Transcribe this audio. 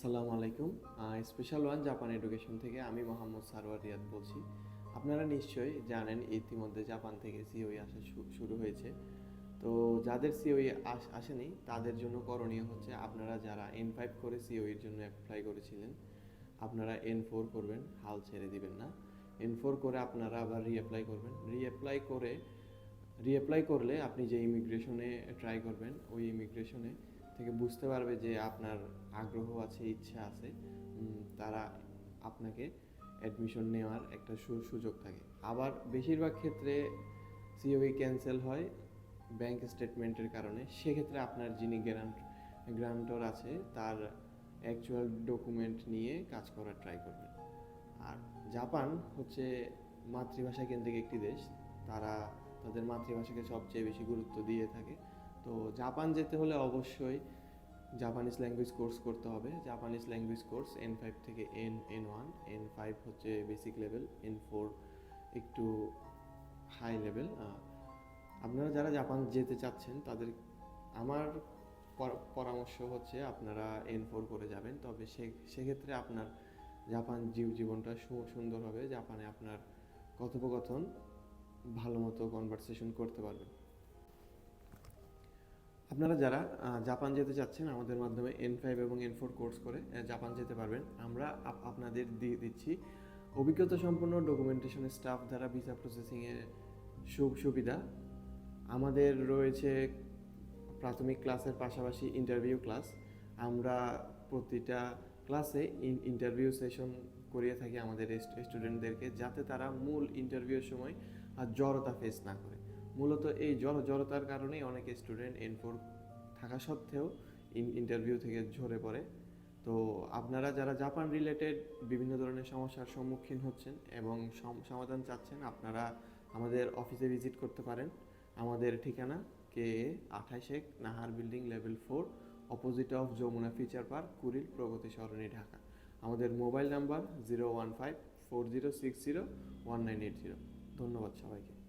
আসসালামু আলাইকুম। Special one Japan education থেকে আমি মোহাম্মদ সারোয়ার রিয়াদ বলছি। আপনারা নিশ্চয়ই জানেন ইতিমধ্যে জাপান থেকে সিওই আসা শু- শুরু হয়েছে। তো যাদের সিওই আসেনি, তাদের জন্য করণীয় হচ্ছে আপনারা যারা এন ফাইভ করে সিওইর জন্য অ্যাপ্লাই করেছিলেন, আপনারা এন ফোর করবেন, হাল ছেড়ে দিবেন না। এন ফোর করে আপনারা আবার রিঅ্যাপ্লাই করবেন। রিঅ্যাপ্লাই করে রিঅ্যাপ্লাই করলে আপনি যে ইমিগ্রেশনে ট্রাই করবেন, ওই ইমিগ্রেশনে থেকে বুঝতে পারবে যে আপনার আগ্রহ আছে, ইচ্ছা আছে তারা আপনাকে অ্যাডমিশন নেওয়ার একটা সুযোগ থাকে। আবার বেশিরভাগ ক্ষেত্রে সিওই ক্যান্সেল হয় ব্যাংক স্টেটমেন্টের কারণে। সেক্ষেত্রে আপনার যিনি গ্যারান্ট গ্যারান্টর আছে, তার অ্যাকচুয়াল ডকুমেন্ট নিয়ে কাজ করার ট্রাই করবেন। আর জাপান হচ্ছে মাতৃভাষা কেন্দ্রিক একটি দেশ। তারা তাদের মাতৃভাষাকে সবচেয়ে বেশি গুরুত্ব দিয়ে থাকে। তো জাপান যেতে হলে অবশ্যই জাপানিজ ল্যাঙ্গুয়েজ কোর্স করতে হবে। Japanese language course N five থেকে N N one N five হচ্ছে বেসিক লেভেল এন ফোর একটু হাই লেভেল আপনারা যারা জাপান যেতে চাচ্ছেন, তাদের আমার পরামর্শ হচ্ছে আপনারা এন ফোর করে যাবেন। তবে সে, সেক্ষেত্রে আপনার জাপান জীব, জীবনটা সুন্দর হবে। জাপানে আপনার কথোপকথন ভালো মতো কনভারসেশন করতে পারবেন। আপনারা যারা জাপান যেতে চাচ্ছেন, আমাদের মাধ্যমে এন ফাইভ এবং এন ফোর কোর্স করে জাপান যেতে পারবেন। আমরা আপ- আপনাদের দিয়ে দিচ্ছি অভিজ্ঞতা সম্পন্ন ডকুমেন্টেশন স্টাফ দ্বারা ভিসা প্রসেসিংয়ের সুখ সুবিধা। আমাদের রয়েছে প্রাথমিক ক্লাসের পাশাপাশি ইন্টারভিউ ক্লাস আমরা প্রতিটা ক্লাসে ইন্টারভিউ সেশন করিয়ে থাকি আমাদের স্টুডেন্টদেরকে যাতে তারা মূল ইন্টারভিউর সময় আর জড়তা ফেস না করে। মূলত এই জড় জড়তার কারণেই অনেক স্টুডেন্ট এন ফোর থাকা সত্ত্বেও ইন্টারভিউ থেকে ঝরে পড়ে। তো আপনারা যারা জাপান রিলেটেড বিভিন্ন ধরনের সমস্যার সম্মুখীন হচ্ছেন এবং সম- সমাধান চাচ্ছেন, আপনারা আমাদের অফিসে ভিজিট করতে পারেন। আমাদের ঠিকানা কে আঠাইশ এক Nahar building level four opposite of Jamuna future park Kuril, Pragati Sarani, Dhaka. আমাদের mobile number zero one five four zero six zero one nine eight zero ধন্যবাদ সবাইকে।